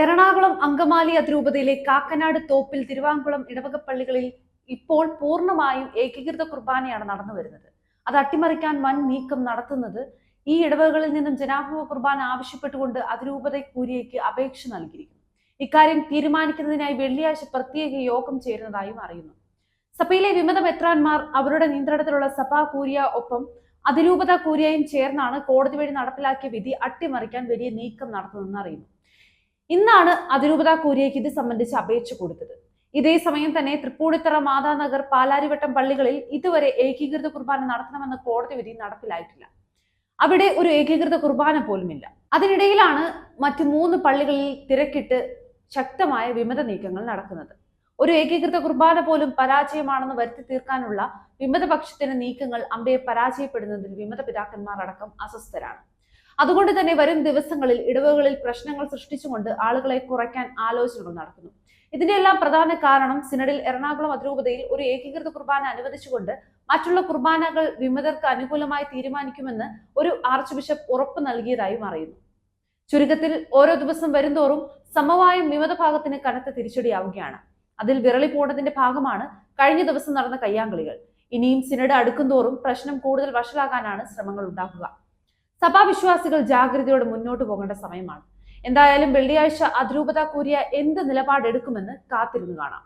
എറണാകുളം അങ്കമാലി അതിരൂപതയിലെ കാക്കനാട് തോപ്പിൽ തിരുവാങ്കുളം ഇടവക പള്ളികളിൽ ഇപ്പോൾ പൂർണമായും ഏകീകൃത കുർബാനയാണ് നടന്നു വരുന്നത്. അത് അട്ടിമറിക്കാൻ വൻ നീക്കം നടത്തുന്നത് ഈ ഇടവകകളിൽ നിന്നും ജനാഭിമുഖ കുർബാന ആവശ്യപ്പെട്ടുകൊണ്ട് അതിരൂപത കൂരിയയ്ക്ക് അപേക്ഷ നൽകിയിരിക്കുന്നു. ഇക്കാര്യം തീരുമാനിക്കുന്നതിനായി വെള്ളിയാഴ്ച പ്രത്യേക യോഗം ചേരുന്നതായും അറിയുന്നു. സഭയിലെ വിമത മെത്രാന്മാർ അവരുടെ നിയന്ത്രണത്തിലുള്ള സഭാ കൂരിയ ഒപ്പം അതിരൂപത കൂരിയയും ചേർന്നാണ് കോടതി വഴി നടപ്പിലാക്കിയ വിധി അട്ടിമറിക്കാൻ വലിയ നീക്കം നടത്തുന്നതെന്ന് അറിയുന്നു. ഇന്നാണ് അതിരൂപത കൂരിയയ്ക്ക് ഇത് സംബന്ധിച്ച് അപേക്ഷ കൊടുത്തത്. ഇതേ സമയം തന്നെ തൃപ്പൂണിത്തറ മാതാനഗർ പാലാരിവട്ടം പള്ളികളിൽ ഇതുവരെ ഏകീകൃത കുർബാന നടത്തണമെന്ന കോടതി വിധി നടപ്പിലായിട്ടില്ല. അവിടെ ഒരു ഏകീകൃത കുർബാന പോലുമില്ല. അതിനിടയിലാണ് മറ്റു മൂന്ന് പള്ളികളിൽ തിരക്കിട്ട് ശക്തമായ വിമത നീക്കങ്ങൾ നടക്കുന്നത്. ഒരു ഏകീകൃത കുർബാന പോലും പരാജയമാണെന്ന് വരുത്തി തീർക്കാനുള്ള വിമതപക്ഷത്തിന്റെ നീക്കങ്ങൾ അമ്പയെ പരാജയപ്പെടുന്നതിൽ വിമത പിതാക്കന്മാർ അടക്കം അസ്വസ്ഥരാണ്. അതുകൊണ്ട് തന്നെ വരും ദിവസങ്ങളിൽ ഇടവകളിൽ പ്രശ്നങ്ങൾ സൃഷ്ടിച്ചുകൊണ്ട് ആളുകളെ കുറയ്ക്കാൻ ആലോചനകൾ നടക്കുന്നു. ഇതിന്റെ പ്രധാന കാരണം സിനഡിൽ എറണാകുളം അതിരൂപതയിൽ ഒരു ഏകീകൃത കുർബാന അനുവദിച്ചുകൊണ്ട് മറ്റുള്ള കുർബാനകൾ വിമതർക്ക് അനുകൂലമായി തീരുമാനിക്കുമെന്ന് ഒരു ആർച്ച് ബിഷപ്പ് ഉറപ്പ് നൽകിയതായും അറിയുന്നു. ചുരുക്കത്തിൽ ഓരോ ദിവസം വരുംതോറും സമവായം വിമത ഭാഗത്തിന് കനത്ത തിരിച്ചടിയാവുകയാണ്. അതിൽ വിരളി പോണതിന്റെ ഭാഗമാണ് കഴിഞ്ഞ ദിവസം നടന്ന കയ്യാങ്കളികൾ. ഇനിയും സിനഡ് അടുക്കുംതോറും പ്രശ്നം കൂടുതൽ വഷളാകാനാണ് ശ്രമങ്ങൾ ഉണ്ടാക്കുക സഭാവിശ്വാസികൾ ജാഗ്രതയോടെ മുന്നോട്ട് പോകേണ്ട സമയമാണ്. എന്തായാലും വെള്ളിയാഴ്ച അതിരൂപത കൂരിയ എന്ത് നിലപാടെടുക്കുമെന്ന് കാത്തിരുന്നു കാണാം.